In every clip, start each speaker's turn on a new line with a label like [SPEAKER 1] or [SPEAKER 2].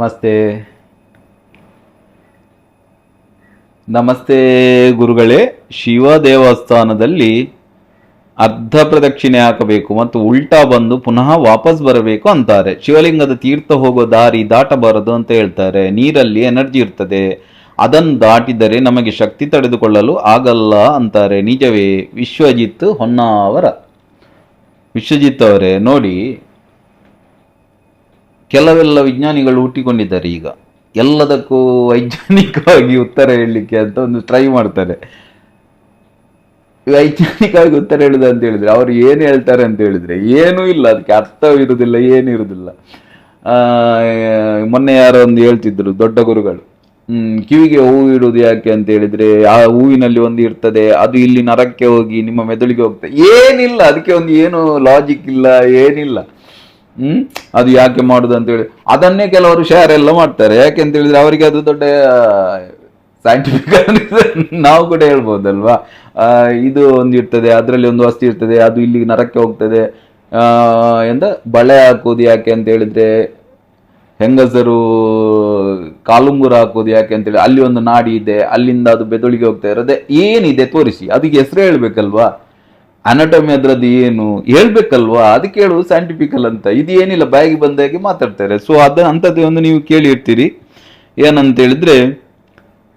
[SPEAKER 1] ನಮಸ್ತೆ. ನಮಸ್ತೆ ಗುರುಗಳೇ, ಶಿವ ದೇವಸ್ಥಾನದಲ್ಲಿ ಅರ್ಧ ಪ್ರದಕ್ಷಿಣೆ ಹಾಕಬೇಕು ಮತ್ತು ಉಲ್ಟಾ ಬಂದು ಪುನಃ ವಾಪಸ್ ಬರಬೇಕು ಅಂತಾರೆ. ಶಿವಲಿಂಗದ ತೀರ್ಥ ಹೋಗೋ ದಾರಿ ದಾಟಬಾರದು ಅಂತ ಹೇಳ್ತಾರೆ. ನೀರಲ್ಲಿ ಎನರ್ಜಿ ಇರ್ತದೆ. ಅದನ್ನು ದಾಟಿದರೆ ನಮಗೆ ಶಕ್ತಿ ತಡೆದುಕೊಳ್ಳಲು ಆಗಲ್ಲ ಅಂತಾರೆ. ನಿಜವೇ, ವಿಶ್ವಜಿತ್ ಹೊನ್ನಾವರ. ವಿಶ್ವಜಿತ್ ಅವರೇ, ನೋಡಿ. ಕೆಲವೆಲ್ಲ ವಿಜ್ಞಾನಿಗಳು ಹುಟ್ಟಿಕೊಂಡಿದ್ದಾರೆ ಈಗ. ಎಲ್ಲದಕ್ಕೂ ವೈಜ್ಞಾನಿಕವಾಗಿ ಉತ್ತರ ಹೇಳಲಿಕ್ಕೆ ಅಂತ ಒಂದು ಟ್ರೈ ಮಾಡ್ತಾರೆ. ವೈಜ್ಞಾನಿಕವಾಗಿ ಉತ್ತರ ಹೇಳುದು ಅಂತ ಹೇಳಿದ್ರೆ, ಅವರು ಏನು ಹೇಳ್ತಾರೆ ಅಂತ ಹೇಳಿದ್ರೆ, ಏನೂ ಇಲ್ಲ, ಅದಕ್ಕೆ ಅರ್ಥವಿರುವುದಿಲ್ಲ ಏನಿರುವುದಿಲ್ಲ ಮೊನ್ನೆ ಯಾರೋ ಒಂದು ಹೇಳ್ತಿದ್ರು ದೊಡ್ಡ ಗುರುಗಳು. ಕಿವಿಗೆ ಹೂವು ಇಡುವುದು ಯಾಕೆ ಅಂತ ಹೇಳಿದ್ರೆ, ಆ ಹೂವಿನಲ್ಲಿ ಒಂದು ಇರ್ತದೆ, ಅದು ಇಲ್ಲಿ ನರಕ್ಕೆ ಹೋಗಿ ನಿಮ್ಮ ಮೆದುಳಿಗೆ ಹೋಗ್ತದೆ ಏನಿಲ್ಲ, ಅದಕ್ಕೆ ಒಂದು ಏನು ಲಾಜಿಕ್ ಇಲ್ಲ, ಏನಿಲ್ಲ. ಹ್ಮ್? ಅದು ಯಾಕೆ ಮಾಡುದು ಅಂತ ಹೇಳಿ ಅದನ್ನೇ ಕೆಲವರು ಶೇರ್ ಎಲ್ಲ ಮಾಡ್ತಾರೆ. ಯಾಕೆ ಅಂತ ಹೇಳಿದ್ರೆ ಅವರಿಗೆ ಅದು ದೊಡ್ಡ ಸೈಂಟಿಫಿಕ್ ನಾವು ಕೂಡ ಹೇಳ್ಬೋದಲ್ವಾ? ಇದು ಒಂದು ಇರ್ತದೆ, ಅದರಲ್ಲಿ ಒಂದು ವಸ್ತು ಇರ್ತದೆ, ಅದು ಇಲ್ಲಿಗೆ ನರಕ್ಕೆ ಹೋಗ್ತದೆ. ಎಂದ, ಬಳೆ ಹಾಕೋದು ಯಾಕೆ ಅಂತ ಹೇಳಿದ್ರೆ ಹೆಂಗಸರು ಕಾಲುಂಗುರ ಹಾಕೋದು ಯಾಕೆ ಅಂತೇಳಿ, ಅಲ್ಲಿ ಒಂದು ನಾಡಿ ಇದೆ, ಅಲ್ಲಿಂದ ಅದು ಬೆದಳಿಗೆ ಹೋಗ್ತಾ ಇರೋದೇ ಏನಿದೆ ತೋರಿಸಿ. ಅದಕ್ಕೆ ಹೆಸರು ಹೇಳ್ಬೇಕಲ್ವಾ? ಅನಟಮಿ ಅದ್ರದ್ದು ಏನು ಹೇಳ್ಬೇಕಲ್ವಾ? ಅದಕ್ಕೆ ಹೇಳುವುದು ಸೈಂಟಿಫಿಕಲ್ ಅಂತ. ಇದು ಏನಿಲ್ಲ, ಬಾಯಿಗೆ ಬಂದಾಗೆ ಮಾತಾಡ್ತಾರೆ. ಸೊ ಅದ ಅಂಥದ್ದೇ ಒಂದು ನೀವು ಕೇಳಿರ್ತೀರಿ. ಏನಂತ ಹೇಳಿದ್ರೆ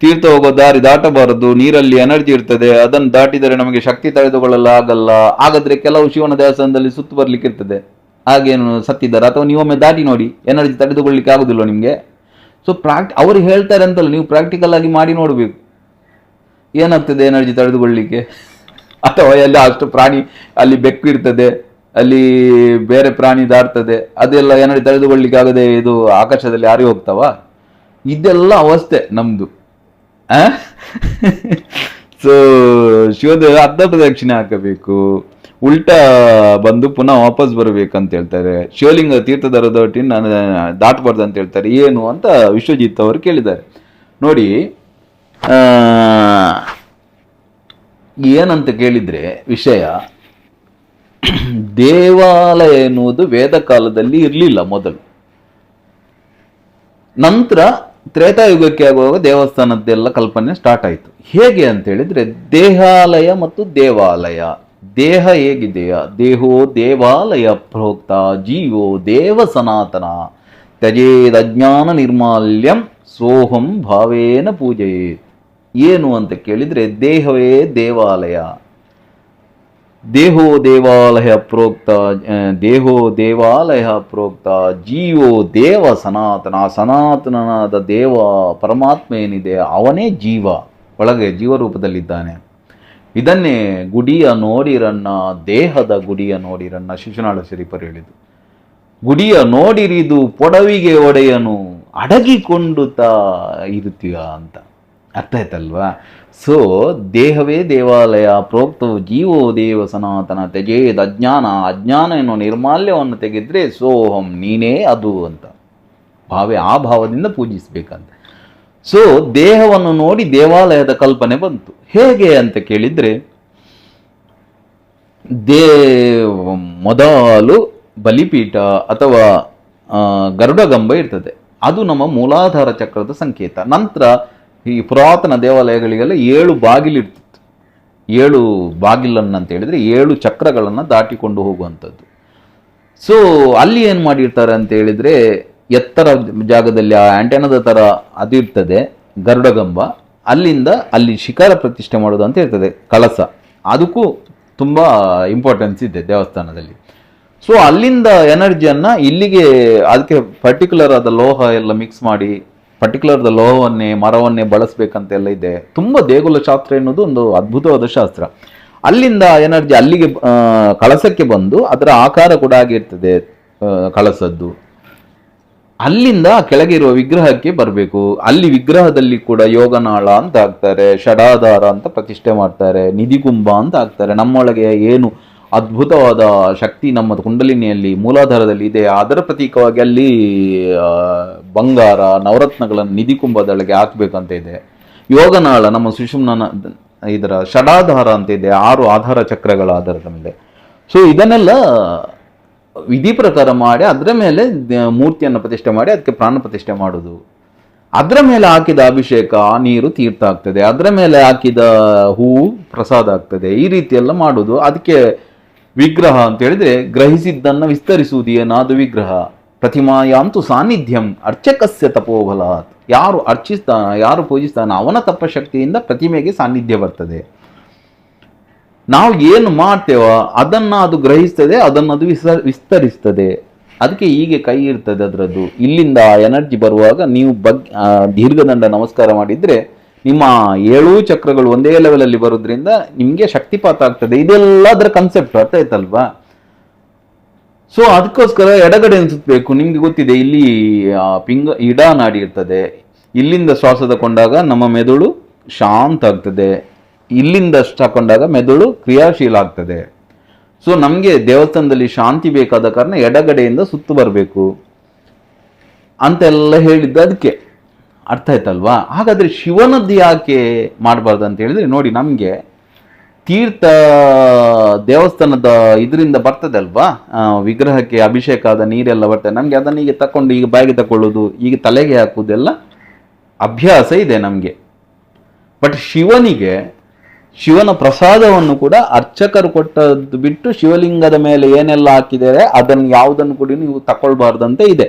[SPEAKER 1] ತೀರ್ಥ ಹೋಗೋ ದಾರಿ ದಾಟಬಾರದು, ನೀರಲ್ಲಿ ಎನರ್ಜಿ ಇರ್ತದೆ, ಅದನ್ನು ದಾಟಿದರೆ ನಮಗೆ ಶಕ್ತಿ ತಡೆದುಕೊಳ್ಳಲು ಆಗಲ್ಲ. ಹಾಗಾದ್ರೆ ಕೆಲವು ಶಿವನ ದೇವಸ್ಥಾನದಲ್ಲಿ ಸುತ್ತು ಬರ್ಲಿಕ್ಕೆ ಇರ್ತದೆ. ಹಾಗೇನು ಸತ್ತಿದ್ದಾರೆ? ಅಥವಾ ನೀವೊಮ್ಮೆ ದಾಟಿ ನೋಡಿ ಎನರ್ಜಿ ತಡೆದುಕೊಳ್ಳಿಕ್ಕೆ ಆಗುದಿಲ್ಲ ನಿಮಗೆ? ಸೊ ಪ್ರಾಕ್ಟಿ ಅವರು ಹೇಳ್ತಾರೆ ಅಂತಲ್ಲ, ನೀವು ಪ್ರಾಕ್ಟಿಕಲ್ ಆಗಿ ಮಾಡಿ ನೋಡಬೇಕು. ಏನಾಗ್ತದೆ ಎನರ್ಜಿ ತಡೆದುಕೊಳ್ಳಿಕ್ಕೆ? ಅಥವಾ ಎಲ್ಲ ಅಷ್ಟು ಪ್ರಾಣಿ ಅಲ್ಲಿ ಬೆಕ್ಕು ಇರ್ತದೆ, ಅಲ್ಲಿ ಬೇರೆ ಪ್ರಾಣಿ ದಾಡ್ತದೆ ಅದೆಲ್ಲ ಏನಾದ್ರು ತಡೆದುಕೊಳ್ಳಿಕ್ಕೆ ಆಗದೆ ಇದು ಆಕಾಶದಲ್ಲಿ ಹಾರಿ ಹೋಗ್ತಾವ? ಇದೆಲ್ಲ ಅವಸ್ಥೆ ನಮ್ದು. ಸೊ ಶಿವದೇವ ಅರ್ಧ ಪ್ರದಕ್ಷಿಣೆ ಹಾಕಬೇಕು. ಉಲ್ಟಾ ಬಂದು ಪುನಃ ವಾಪಸ್ ಬರಬೇಕಂತ ಹೇಳ್ತಾರೆ. ಶಿವಲಿಂಗ ತೀರ್ಥದರ ದೊಟ್ಟಿ ನಾನು ದಾಟಬಾರ್ದು ಅಂತ ಹೇಳ್ತಾರೆ. ಏನು ಅಂತ ವಿಶ್ವಜಿತ್ ಅವರು ಕೇಳಿದ್ದಾರೆ. ನೋಡಿ ಏನಂತ ಕೇಳಿದರೆ ವಿಷಯ, ದೇವಾಲಯ ಎನ್ನುವುದು ವೇದ ಕಾಲದಲ್ಲಿ ಇರಲಿಲ್ಲ ಮೊದಲು. ನಂತರ ತ್ರೇತಾಯುಗಕ್ಕೆ ಆಗುವಾಗ ದೇವಸ್ಥಾನದ್ದೆಲ್ಲ ಕಲ್ಪನೆ ಸ್ಟಾರ್ಟ್ ಆಯಿತು. ಹೇಗೆ ಅಂತ ಹೇಳಿದ್ರೆ ದೇಹಾಲಯ ಮತ್ತು ದೇವಾಲಯ. ದೇಹ ಹೇಗಿದೆಯಾ ದೇಹೋ ದೇವಾಲಯ ಪ್ರೋಕ್ತ, ಜೀವೋ ದೇವ ಸನಾತನ. ತ್ಯಜೇದ ಅಜ್ಞಾನ ನಿರ್ಮಾಲ್ಯಂ ಸೋಹಂ ಭಾವೇನ ಪೂಜೆಯೇತ್. ಏನು ಅಂತ ಕೇಳಿದರೆ ದೇಹವೇ ದೇವಾಲಯ. ದೇಹೋ ದೇವಾಲಯ ಪ್ರೋಕ್ತ ದೇಹೋ ದೇವಾಲಯ ಪ್ರೋಕ್ತ, ಜೀವೋ ದೇವ ಸನಾತನ, ಸನಾತನನಾದ ದೇವ ಪರಮಾತ್ಮ ಏನಿದೆ ಅವನೇ ಜೀವ, ಒಳಗೆ ಜೀವರೂಪದಲ್ಲಿದ್ದಾನೆ. ಇದನ್ನೇ ಗುಡಿಯ ನೋಡಿರನ್ನ, ದೇಹದ ಗುಡಿಯ ನೋಡಿರನ್ನ ಶಿಶುನಾಳ ಶರೀಫರು ಹೇಳಿದು ಗುಡಿಯ ನೋಡಿರಿದು ಪೊಡವಿಗೆ ಒಡೆಯನು ಅಡಗಿಕೊಂಡುತ್ತಾ ಇರುತ್ತೀಯ ಅಂತ. ಅರ್ಥ ಆಯ್ತಲ್ವಾ? ಸೊ ದೇಹವೇ ದೇವಾಲಯ ಪ್ರೋಕ್ತವು ಜೀವೋ ದೇವ ಸನಾತನ ತ್ಯಜೇದ ಅಜ್ಞಾನ ಅಜ್ಞಾನ ಎನ್ನುವ ನಿರ್ಮಾಲ್ಯವನ್ನು ತೆಗೆದ್ರೆ ಸೋಹಂ, ನೀನೇ ಅದು ಅಂತ. ಭಾವೇ ಆ ಭಾವದಿಂದ ಪೂಜಿಸಬೇಕಂತ. ಸೊ ದೇಹವನ್ನು ನೋಡಿ ದೇವಾಲಯದ ಕಲ್ಪನೆ ಬಂತು. ಹೇಗೆ ಅಂತ ಕೇಳಿದರೆ, ದೇ, ಮೊದಲು ಬಲಿಪೀಠ ಅಥವಾ ಗರುಡಗಂಬ ಇರ್ತದೆ. ಅದು ನಮ್ಮ ಮೂಲಾಧಾರ ಚಕ್ರದ ಸಂಕೇತ. ನಂತರ ಈ ಪುರಾತನ ದೇವಾಲಯಗಳಿಗೆಲ್ಲ ಏಳು ಬಾಗಿಲಿರ್ತಿತ್ತು ಏಳು ಬಾಗಿಲನ್ನು ಅಂತ ಹೇಳಿದರೆ ಏಳು ಚಕ್ರಗಳನ್ನು ದಾಟಿಕೊಂಡು ಹೋಗುವಂಥದ್ದು. ಸೊ ಅಲ್ಲಿ ಏನು ಮಾಡಿರ್ತಾರೆ ಅಂತ ಹೇಳಿದರೆ ಎತ್ತರ ಜಾಗದಲ್ಲಿ ಆ ಆಂಟೆನದ ಥರ ಅದು ಇರ್ತದೆ, ಗರುಡಗಂಬ. ಅಲ್ಲಿಂದ ಅಲ್ಲಿ ಶಿಖರ ಪ್ರತಿಷ್ಠೆ ಮಾಡೋದು ಅಂತ ಇರ್ತದೆ, ಕಳಸ. ಅದಕ್ಕೂ ತುಂಬ ಇಂಪಾರ್ಟೆನ್ಸ್ ಇದೆ ದೇವಸ್ಥಾನದಲ್ಲಿ. ಸೊ ಅಲ್ಲಿಂದ ಎನರ್ಜಿಯನ್ನು ಇಲ್ಲಿಗೆ, ಅದಕ್ಕೆ ಪರ್ಟಿಕ್ಯುಲರ್ ಆದ ಲೋಹ ಎಲ್ಲ ಮಿಕ್ಸ್ ಮಾಡಿ ಪರ್ಟಿಕ್ಯುಲರ್ ದ ಲೋಹವನ್ನೇ ಮರವನ್ನೇ ಬಳಸಬೇಕಂತೆಲ್ಲ ಇದೆ. ತುಂಬ ದೇಗುಲ ಶಾಸ್ತ್ರ ಎನ್ನುವುದು ಒಂದು ಅದ್ಭುತವಾದ ಶಾಸ್ತ್ರ. ಅಲ್ಲಿಂದ ಎನರ್ಜಿ ಅಲ್ಲಿಗೆ ಕಳಸಕ್ಕೆ ಬಂದು ಅದರ ಆಕಾರ ಕೂಡ ಆಗಿರ್ತದೆ ಕಳಸದ್ದು. ಅಲ್ಲಿಂದ ಕೆಳಗೆ ಇರುವ ವಿಗ್ರಹಕ್ಕೆ ಬರಬೇಕು. ಅಲ್ಲಿ ವಿಗ್ರಹದಲ್ಲಿ ಕೂಡ ಯೋಗನಾಳ ಅಂತ ಹಾಕ್ತಾರೆ, ಷಡಾಧಾರ ಅಂತ ಪ್ರತಿಷ್ಠೆ ಮಾಡ್ತಾರೆ ನಿಧಿಗುಂಬ ಅಂತ ಹಾಕ್ತಾರೆ. ನಮ್ಮೊಳಗೆ ಏನು ಅದ್ಭುತವಾದ ಶಕ್ತಿ ನಮ್ಮ ಕುಂಡಲಿನಿಯಲ್ಲಿ ಮೂಲಾಧಾರದಲ್ಲಿ ಇದೆ. ಅದರ ಪ್ರತೀಕವಾಗಿ ಅಲ್ಲಿ ಬಂಗಾರ, ನವರತ್ನಗಳನ್ನು ನಿಧಿಕುಂಭದೊಳಗೆ ಹಾಕಬೇಕಂತ ಇದೆ. ಯೋಗನಾಳ ನಮ್ಮ ಸುಷುಮ್ನ ಇದರ ಷಡಾಧಾರ ಅಂತ ಇದೆ. ಆರು ಆಧಾರ ಚಕ್ರಗಳ ಆಧಾರದ ಮೇಲೆ. ಸೊ ಇದನ್ನೆಲ್ಲ ವಿಧಿ ಪ್ರಕಾರ ಮಾಡಿ, ಅದರ ಮೇಲೆ ಮೂರ್ತಿಯನ್ನು ಪ್ರತಿಷ್ಠೆ ಮಾಡಿ, ಅದಕ್ಕೆ ಪ್ರಾಣ ಪ್ರತಿಷ್ಠೆ ಮಾಡೋದು. ಅದರ ಮೇಲೆ ಹಾಕಿದ ಅಭಿಷೇಕ ಆ ನೀರು ತೀರ್ಥ ಆಗ್ತದೆ. ಅದರ ಮೇಲೆ ಹಾಕಿದ ಹೂವು ಪ್ರಸಾದ ಆಗ್ತದೆ. ಈ ರೀತಿಯೆಲ್ಲ ಮಾಡುವುದು ಅದಕ್ಕೆ ವಿಗ್ರಹ ಅಂತ ಹೇಳಿದ್ರೆ ಗ್ರಹಿಸಿದ್ದನ್ನ ವಿಸ್ತರಿಸುವುದು ಏನಾದು ವಿಗ್ರಹ. ಪ್ರತಿಮಾಯಾಂತು ಸಾನ್ನಿಧ್ಯಂ ಅರ್ಚಕಸ್ಯ ತಪೋಬಲ ಯಾರು ಅರ್ಚಿಸ್ತಾನ, ಯಾರು ಪೂಜಿಸ್ತಾನ ಅವನ ತಪಶಕ್ತಿಯಿಂದ ಪ್ರತಿಮೆಗೆ ಸಾನ್ನಿಧ್ಯ ಬರ್ತದೆ. ನಾವು ಏನು ಮಾಡ್ತೇವೋ ಅದನ್ನ ಅದು ಗ್ರಹಿಸ್ತದೆ, ಅದನ್ನು ಅದು ವಿಸ, ವಿಸ್ತರಿಸ್ತದೆ. ಅದಕ್ಕೆ ಹೀಗೆ ಕೈ ಇರ್ತದೆ ಅದರದ್ದು. ಇಲ್ಲಿಂದ ಎನರ್ಜಿ ಬರುವಾಗ ನೀವು ಬಗ್ ದೀರ್ಘದಂಡ ನಮಸ್ಕಾರ ಮಾಡಿದ್ರೆ ನಿಮ್ಮ ಏಳು ಚಕ್ರಗಳು ಒಂದೇ ಲೆವೆಲಲ್ಲಿ ಬರೋದ್ರಿಂದ ನಿಮಗೆ ಶಕ್ತಿಪಾತ ಆಗ್ತದೆ. ಇದೆಲ್ಲ ಅದರ ಕನ್ಸೆಪ್ಟ್ ಅರ್ಥ ಆಯ್ತಲ್ವಾ ಸೊ ಅದಕ್ಕೋಸ್ಕರ ಎಡಗಡೆ ಅನ್ಸುತ್ತಬೇಕು ನಿಮ್ಗೆ ಗೊತ್ತಿದೆ, ಇಲ್ಲಿ ಪಿಂಗ, ಇಡ ನಾಡಿ ಇರ್ತದೆ. ಇಲ್ಲಿಂದ ಶ್ವಾಸ ತಗೊಂಡಾಗ ನಮ್ಮ ಮೆದುಳು ಶಾಂತ ಆಗ್ತದೆ. ಇಲ್ಲಿಂದ ತಗೊಂಡಾಗ ಮೆದುಳು ಕ್ರಿಯಾಶೀಲ ಆಗ್ತದೆ. ಸೊ ನಮಗೆ ದೇವಸ್ಥಾನದಲ್ಲಿ ಶಾಂತಿ ಬೇಕಾದ ಕಾರಣ ಎಡಗಡೆಯಿಂದ ಸುತ್ತು ಬರಬೇಕು. ಅಂತೆಲ್ಲ ಹೇಳಿದ್ದ ಅದಕ್ಕೆ. ಅರ್ಥ ಆಯ್ತಲ್ವಾ? ಹಾಗಾದರೆ ಶಿವನದ್ದು ಯಾಕೆ ಮಾಡಬಾರ್ದು ಅಂತ ಹೇಳಿದರೆ ನೋಡಿ ನಮಗೆ ತೀರ್ಥ ದೇವಸ್ಥಾನದ ಇದರಿಂದ ಬರ್ತದೆ ಅಲ್ವಾ? ವಿಗ್ರಹಕ್ಕೆ ಅಭಿಷೇಕ ಆದ ನೀರೆಲ್ಲ ಬರ್ತದೆ. ನಮಗೆ ಅದನ್ನು ಈಗ ತಕೊಂಡು ಈಗ ಬಾಯಿಗೆ ತಕೊಳ್ಳೋದು ಈಗ ತಲೆಗೆ ಹಾಕುವುದೆಲ್ಲ ಅಭ್ಯಾಸ ಇದೆ ನಮಗೆ. ಬಟ್ ಶಿವನಿಗೆ, ಶಿವನ ಪ್ರಸಾದವನ್ನು ಕೂಡ ಅರ್ಚಕರು ಕೊಟ್ಟದ್ದು ಬಿಟ್ಟು ಶಿವಲಿಂಗದ ಮೇಲೆ ಏನೆಲ್ಲ ಹಾಕಿದ್ದಾರೆ, ಅದನ್ನು ಯಾವುದನ್ನು ಕೂಡ ನೀವು ತಕೊಳ್ಬಾರ್ದಂತೆ ಇದೆ.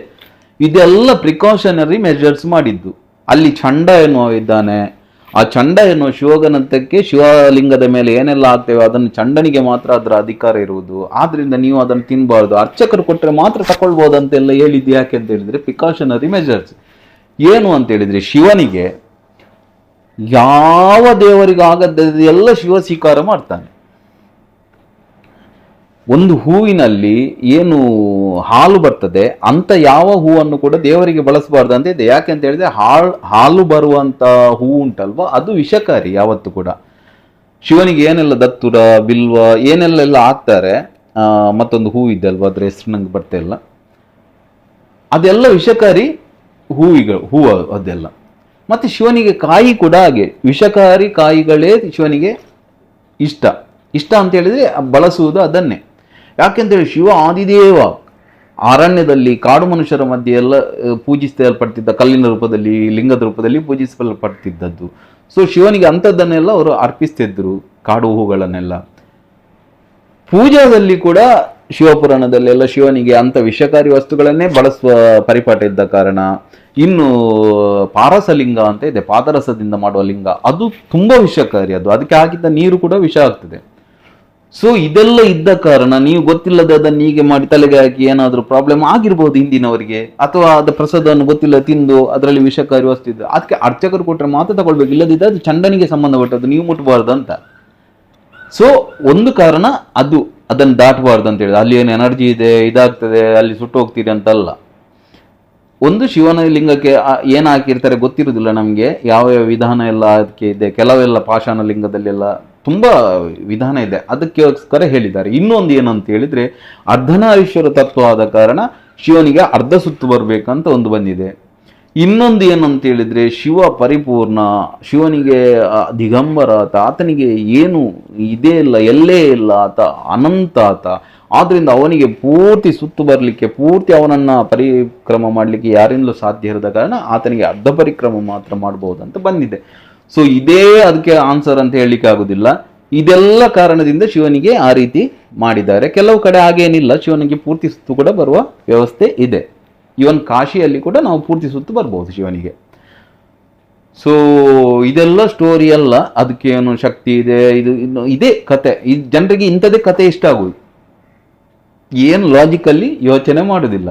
[SPEAKER 1] ಇದೆಲ್ಲ ಪ್ರಿಕಾಷನರಿ ಮೆಜರ್ಸ್ ಮಾಡಿದ್ದು. ಅಲ್ಲಿ ಚಂಡ ಎನ್ನುವ ಇದ್ದಾನೆ. ಆ ಚಂಡ ಎನ್ನುವ ಶಿವಗನಂತಕ್ಕೆ ಶಿವಲಿಂಗದ ಮೇಲೆ ಏನೆಲ್ಲ ಆಗ್ತೇವೆ ಅದನ್ನು ಚಂಡನಿಗೆ ಮಾತ್ರ ಅದರ ಅಧಿಕಾರ ಇರುವುದು. ಆದ್ರಿಂದ ನೀವು ಅದನ್ನು ತಿನ್ನಬಾರ್ದು ಅರ್ಚಕರು ಕೊಟ್ಟರೆ ಮಾತ್ರ ತಕೊಳ್ಬೋದು ಅಂತೆಲ್ಲ ಹೇಳಿದ್ದು ಯಾಕೆ ಅಂತ ಹೇಳಿದ್ರೆ ಪ್ರಿಕಾಷನರಿ ಮೆಜರ್ಸ್ ಏನು ಅಂತ ಹೇಳಿದ್ರೆ ಶಿವನಿಗೆ ಯಾವ ದೇವರಿಗಾಗದ ಎಲ್ಲ ಶಿವ ಸ್ವೀಕಾರ ಮಾಡ್ತಾನೆ. ಒಂದು ಹೂವಿನಲ್ಲಿ ಏನು ಹಾಲು ಬರ್ತದೆ, ಅಂತ ಯಾವ ಹೂವನ್ನು ಕೂಡ ದೇವರಿಗೆ ಬಳಸಬಾರ್ದು ಅಂತ ಇದೆ. ಯಾಕೆ ಅಂತ ಹೇಳಿದ್ರೆ ಹಾಳ್, ಹಾಲು ಬರುವಂತ ಹೂವು ಉಂಟಲ್ವಾ, ಅದು ವಿಷಕಾರಿ ಯಾವತ್ತು ಕೂಡ. ಶಿವನಿಗೆ ಏನೆಲ್ಲ ದತ್ತುರ, ಬಿಲ್ವ, ಏನೆಲ್ಲ ಹಾಕ್ತಾರೆ ಮತ್ತೊಂದು ಹೂ ಇದೆ ಅಲ್ವಾ, ಅದ್ರ ಹೆಸರು ನಂಗೆ ಬರ್ತಾ ಇಲ್ಲ. ಅದೆಲ್ಲ ವಿಷಕಾರಿ ಹೂವಿಗಳು ಹೂವು ಅದೆಲ್ಲ. ಮತ್ತೆ ಶಿವನಿಗೆ ಕಾಯಿ ಕೂಡ ಹಾಗೆ, ವಿಷಕಾರಿ ಕಾಯಿಗಳೇ ಶಿವನಿಗೆ ಇಷ್ಟ. ಇಷ್ಟ ಅಂತ ಹೇಳಿದ್ರೆ ಬಳಸುವುದು ಅದನ್ನೇ. ಯಾಕೆಂತೇಳಿ ಶಿವ ಆದಿದೇವ ಅರಣ್ಯದಲ್ಲಿ ಕಾಡು ಮನುಷ್ಯರ ಮಧ್ಯೆ ಎಲ್ಲ ಪೂಜಿಸಲ್ಪಡ್ತಿದ್ದ, ಕಲ್ಲಿನ ರೂಪದಲ್ಲಿ, ಲಿಂಗದ ರೂಪದಲ್ಲಿ ಪೂಜಿಸಲ್ಪಡ್ತಿದ್ದದ್ದು. ಸೊ ಶಿವನಿಗೆ ಅಂಥದ್ದನ್ನೆಲ್ಲ ಅವರು ಅರ್ಪಿಸ್ತಿದ್ರು, ಕಾಡು ಹೂಗಳನ್ನೆಲ್ಲ ಪೂಜಾದಲ್ಲಿ ಕೂಡ ಶಿವಪುರಾಣದಲ್ಲೆಲ್ಲ ಶಿವನಿಗೆ ಅಂತ ವಿಷಕಾರಿ ವಸ್ತುಗಳನ್ನೇ ಬಳಸುವ ಪರಿಪಾಠ ಇದ್ದ ಕಾರಣ, ಇನ್ನು, ಪಾರಸಲಿಂಗ ಅಂತ ಇದೆ, ಪಾದರಸದಿಂದ ಮಾಡುವ ಲಿಂಗ. ಅದು ತುಂಬಾ ವಿಷಕಾರಿ, ಅದು ಅದಕ್ಕೆ ಹಾಕಿದ್ದ ನೀರು ಕೂಡ ವಿಷ ಆಗ್ತದೆ. ಸೊ ಇದೆಲ್ಲ ಇದ್ದ ಕಾರಣ ನೀವು ಗೊತ್ತಿಲ್ಲದೆ ಅದನ್ನು ಹೀಗೆ ಮಾಡಿ ತಲೆಗೆ ಹಾಕಿ ಏನಾದರೂ ಪ್ರಾಬ್ಲಮ್ ಆಗಿರ್ಬೋದು ಹಿಂದಿನವರಿಗೆ? ಅಥವಾ ಅದ ಪ್ರಸಾದವನ್ನು ಗೊತ್ತಿಲ್ಲ ತಿಂದು ಅದರಲ್ಲಿ ವಿಷಕಾರಿ ವಸ್ತು ಇದ್ದು ಅದಕ್ಕೆ ಅರ್ಚಕರು ಕೊಟ್ಟರೆ ಮಾತ್ರ ತಗೊಳ್ಬೇಕು ಇಲ್ಲದಿದ್ದರೆ ಅದು ಚಂಡನಿಗೆ ಸಂಬಂಧಪಟ್ಟದ್ದು, ನೀವು ಮುಟ್ಬಾರ್ದು ಅಂತ. ಸೊ ಒಂದು ಕಾರಣ ಅದು, ಅದನ್ನು ದಾಟಬಾರ್ದು ಅಂತ ಹೇಳಿದ್ರೆ, ಅಲ್ಲಿ ಏನು ಎನರ್ಜಿ ಇದೆ, ಇದಾಗ್ತದೆ, ಅಲ್ಲಿ ಸುಟ್ಟು ಹೋಗ್ತೀರಿ ಅಂತಲ್ಲ. ಒಂದು ಶಿವನ ಲಿಂಗಕ್ಕೆ ಏನು ಹಾಕಿರ್ತಾರೆ ಗೊತ್ತಿರೋದಿಲ್ಲ ನಮಗೆ. ಯಾವ ಯಾವ ವಿಧಾನ ಎಲ್ಲ ಅದಕ್ಕೆ ಇದೆ. ಕೆಲವೆಲ್ಲ ಪಾಷಾಣ ಲಿಂಗದಲ್ಲೆಲ್ಲ ತುಂಬ ವಿಧಾನ ಇದೆ. ಅದಕ್ಕೋಸ್ಕರ ಹೇಳಿದ್ದಾರೆ. ಇನ್ನೊಂದು ಏನಂತ ಹೇಳಿದರೆ, ಅರ್ಧನಾರೀಶ್ವರ ತತ್ವ ಆದ ಕಾರಣ ಶಿವನಿಗೆ ಅರ್ಧ ಸುತ್ತು ಬರಬೇಕಂತ ಒಂದು ಬಂದಿದೆ. ಇನ್ನೊಂದು ಏನಂತ ಹೇಳಿದರೆ, ಶಿವ ಪರಿಪೂರ್ಣ, ಶಿವನಿಗೆ ದಿಗಂಬರ ಆತ, ಆತನಿಗೆ ಏನು, ಇದೇ ಇಲ್ಲ, ಎಲ್ಲೇ ಇಲ್ಲ ಆತ, ಅನಂತ ಆತ. ಆದ್ರಿಂದ ಅವನಿಗೆ ಪೂರ್ತಿ ಸುತ್ತು ಬರಲಿಕ್ಕೆ, ಪೂರ್ತಿ ಅವನನ್ನು ಪರಿಕ್ರಮ ಮಾಡಲಿಕ್ಕೆ ಯಾರಿಂದಲೂ ಸಾಧ್ಯ ಇರದ ಕಾರಣ ಆತನಿಗೆ ಅರ್ಧ ಪರಿಕ್ರಮ ಮಾತ್ರ ಮಾಡಬಹುದು ಅಂತ ಬಂದಿದೆ. ಸೊ ಇದೇ ಅದಕ್ಕೆ ಆನ್ಸರ್ ಅಂತ ಹೇಳಲಿಕ್ಕೆ ಆಗುದಿಲ್ಲ. ಇದೆಲ್ಲ ಕಾರಣದಿಂದ ಶಿವನಿಗೆ ಆ ರೀತಿ ಮಾಡಿದ್ದಾರೆ. ಕೆಲವು ಕಡೆ ಹಾಗೇನಿಲ್ಲ. ಶಿವನಿಗೆ ಪೂರ್ತಿ ಸುತ್ತು ಕೂಡ ಬರುವ ವ್ಯವಸ್ಥೆ ಇದೆ. ಇವನ್ ಕಾಶಿಯಲ್ಲಿ ಕೂಡ ನಾವು ಪೂರ್ತಿ ಸುತ್ತು ಬರ್ಬೋದು ಶಿವನಿಗೆ. ಸೊ ಇದೆಲ್ಲ ಸ್ಟೋರಿ ಅಲ್ಲ. ಅದಕ್ಕೆ ಏನು ಶಕ್ತಿ ಇದೆ? ಇದು ಇನ್ನು ಇದೇ ಕತೆ. ಈ ಜನರಿಗೆ ಇಂಥದೇ ಕತೆ ಇಷ್ಟ ಆಗುದು ಏನು ಲಾಜಿಕಲ್ಲಿ ಯೋಚನೆ ಮಾಡೋದಿಲ್ಲ.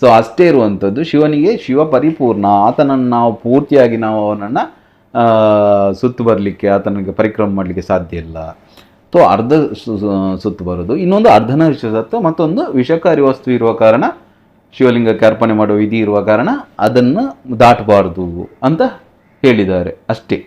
[SPEAKER 1] ಸೊ ಅಷ್ಟೇ ಇರುವಂಥದ್ದು ಶಿವನಿಗೆ ಶಿವ ಪರಿಪೂರ್ಣ. ಆತನನ್ನು ನಾವು ಪೂರ್ತಿಯಾಗಿ ನಾವು ಅವನನ್ನು ಸುತ್ತು ಬರಲಿಕ್ಕೆ, ಆತನಿಗೆ ಪರಿಕ್ರಮ ಮಾಡಲಿಕ್ಕೆ ಸಾಧ್ಯ ಇಲ್ಲ. ಸೊ ಅರ್ಧ ಸುತ್ತು ಬರೋದು. ಇನ್ನೊಂದು ಅರ್ಧನ ವಿಶ್ವಸತ್ವ ಮತ್ತೊಂದು ವಿಷಕಾರಿ ವಸ್ತು ಇರುವ ಕಾರಣ, ಶಿವಲಿಂಗಕ್ಕೆ ಅರ್ಪಣೆ ಮಾಡುವ ವಿಧಿ ಇರುವ ಕಾರಣ ಅದನ್ನು ದಾಟಬಾರ್ದು ಅಂತ ಹೇಳಿದ್ದಾರೆ. ಅಷ್ಟೇ.